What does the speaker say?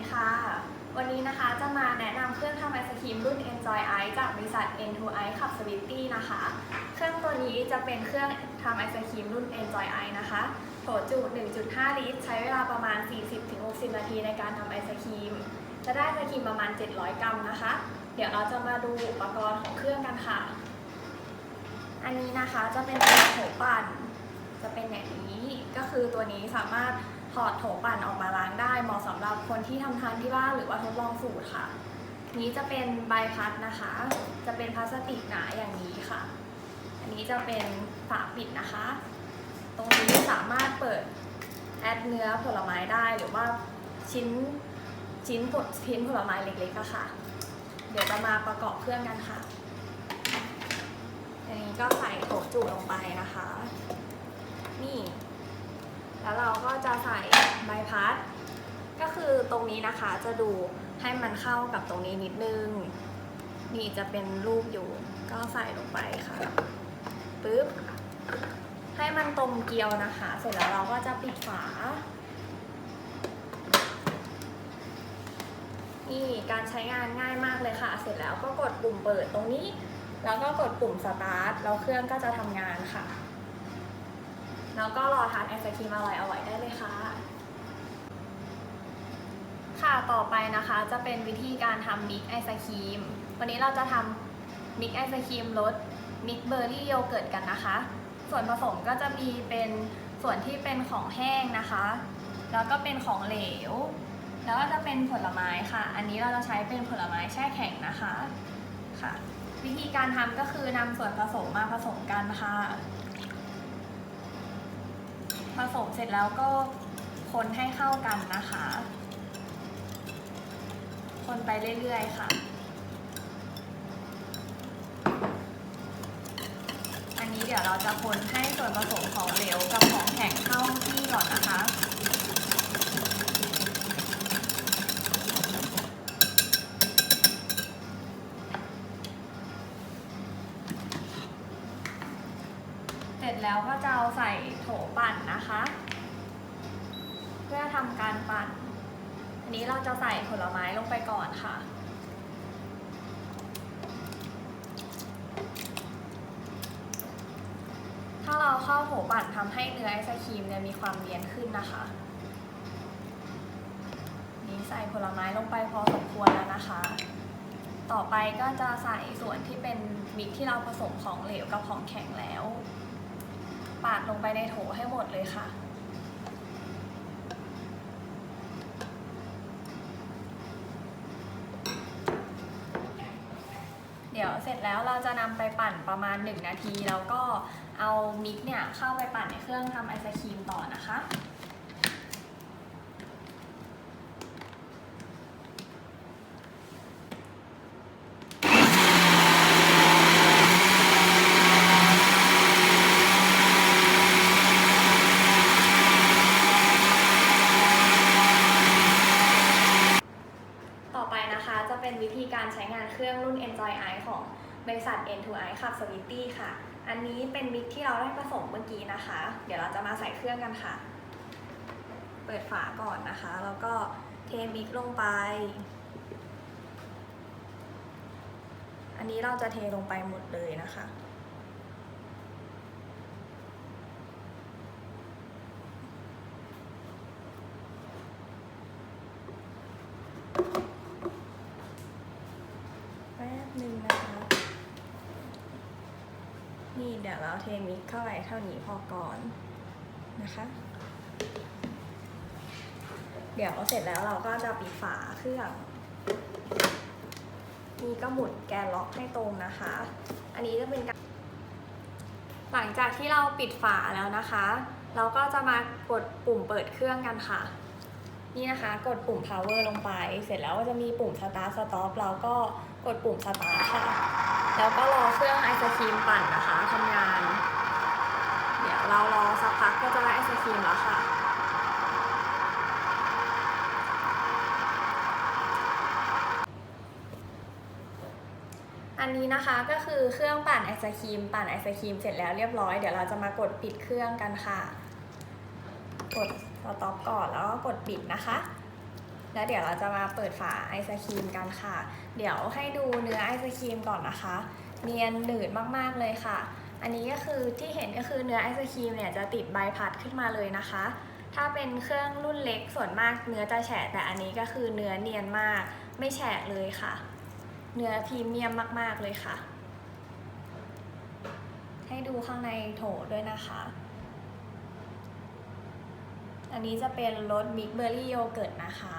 ดีค่ะ วันนี้นะคะจะมาแนะนำเครื่องทำไอศครีมรุ่น Enjoy Ice จากบริษัท N2 Ice ขับ Sweetie นะคะ เครื่องตัวนี้จะเป็นเครื่องทำไอศครีมรุ่น Enjoy Ice นะคะโถจุ 1.5 ลิตร ใช้เวลาประมาณ 40-60 นาทีในการทำไอศครีม จะได้ไอศครีมประมาณ 700 กรัมนะคะ เดี๋ยวเราจะมาดูอุปกรณ์ของเครื่องกันค่ะ อันนี้นะคะจะเป็นตัวโถปั่น จะเป็นอย่างนี้ ก็คือตัวนี้สามารถ ถอดโถปั่นออกมาล้างได้ เหมาะสำหรับคนที่ทำทานที่บ้านหรือว่าทดลองสูตรค่ะ นี้จะเป็นใบพัดนะคะ จะเป็นพลาสติกหนาอย่างนี้ค่ะ อันนี้จะเป็นฝาปิดนะคะ ตรงนี้สามารถเปิดแอดเนื้อผลไม้ได้หรือว่าชิ้นชิ้นผลชิ้นผลไม้เล็กๆอะค่ะ เดี๋ยวจะมาประกอบเครื่องกันค่ะ อันนี้ก็ใส่โถจุลงไปนะคะ นี่ แล้วเราก็จะใส่ใบพัด ก็คือตรงนี้นะคะจะดูให้มันเข้ากับตรงนี้นิดนึง นี่จะเป็นรูปอยู่ ก็ใส่ลงไปค่ะปึ๊บให้มันตรงเกลียวนะคะ เสร็จแล้วเราก็จะปิดฝา นี่การใช้งานง่ายมากเลยค่ะ เสร็จแล้วก็กดปุ่มเปิดตรงนี้ แล้วก็กดปุ่มสตาร์ท แล้วเครื่องก็จะทำงานค่ะ แล้วก็รอทานไอศครีมอร่อยอร่อยได้เลยค่ะ ค่ะต่อไปนะคะจะเป็นวิธีการทำมิกไอศครีม วันนี้เราจะทำมิกไอศครีมรสมิกเบอร์รี่โยเกิร์ตกันนะคะ ส่วนผสมก็จะมีเป็นส่วนที่เป็นของแห้งนะคะ แล้วก็เป็นของเหลว แล้วก็จะเป็นผลไม้ค่ะ อันนี้เราจะใช้เป็นผลไม้แช่แข็งนะคะค่ะ วิธีการทำก็คือนำส่วนผสมมาผสมกันค่ะ ผสมเสร็จแล้วก็คนให้เข้ากันนะคะ คนไปเรื่อยๆค่ะ อันนี้เดี๋ยวเราจะคนให้ส่วนผสมของเหลวกับของแข็งเข้าที่ก่อนนะคะ เสร็จ แล้วก็จะเอาใส่โถปั่นนะคะ เพื่อทำการปั่น อันนี้เราจะใส่ผลไม้ลงไปก่อนค่ะถ้าเราเข้าโถปั่นทำให้เนื้อไอศครีมเนี่ยมีความเนียนขึ้นนะคะ นี่ใส่ผลไม้ลงไปพอสมควรแล้วนะคะ ต่อไปก็จะใส่ส่วนที่เป็นมิกที่เราผสมของเหลวกับของแข็งแล้ว ปาดลงไปในโถให้หมดเลยค่ะ เดี๋ยวเสร็จแล้วเราจะนำไปปั่นประมาณ 1 นาที แล้วก็เอามิกเนี่ยเข้าไปปั่นในเครื่องทำไอศครีมต่อนะคะ ต่อไปนะคะจะ เป็นวิธีการใช้งานเครื่องรุ่น Enjoy Eye ของบริษัท N2i ขับ Sweetie ค่ะ อันนี้เป็นมิกที่เราได้ผสมเมื่อกี้นะคะ เดี๋ยวเราจะมาใส่เครื่องกันค่ะ เปิดฝาก่อนนะคะ แล้วก็เทมิกลงไป อันนี้เราจะเทลงไปหมดเลยนะคะ แป๊บหนึ่งนะคะ นี่ เดี๋ยวเราเทมิกเข้าไปเท่านี้พอก่อนนะคะ เดี๋ยวเสร็จแล้วเราก็จะปิดฝาเครื่องนี่ก็หมุนแกนล็อกให้ตรงนะคะ อันนี้จะเป็นการหลังจากที่เราปิดฝาแล้วนะคะ เราก็จะมากดปุ่มเปิดเครื่องกันค่ะ นี่นะคะ กดปุ่ม power ลงไป เสร็จแล้วก็จะมีปุ่ม start stop เราก็กดปุ่ม start ค่ะ แล้วก็รอเครื่องไอศครีมปั่นนะคะทำงาน เดี๋ยวเรารอสักพักก็จะได้ไอศครีมแล้วค่ะอันนี้นะคะก็คือเครื่องปั่นไอศครีมปั่นไอศครีมเสร็จแล้วเรียบร้อยเดี๋ยวเราจะมากดปิดเครื่องกันค่ะ กดสต็อปก่อนแล้วก็กดปิดนะคะ แล้วเดี๋ยวเราจะมาเปิดฝาไอศครีมกันค่ะ เดี๋ยวให้ดูเนื้อไอศครีมก่อนนะคะ เนียนหนืดมากๆเลยค่ะ อันนี้ก็คือที่เห็นก็คือเนื้อไอศครีมเนี่ยจะติดใบพัดขึ้นมาเลยนะคะ ถ้าเป็นเครื่องรุ่นเล็กส่วนมากเนื้อจะแฉะแต่อันนี้ก็คือเนื้อเนียนมาก ไม่แฉะเลยค่ะ เนื้อพรีเมียมมากๆเลยค่ะ ให้ดูข้างในโถด้วยนะคะ อันนี้จะเป็นรสบิ๊กเบอร์รี่โยเกิร์ตนะคะ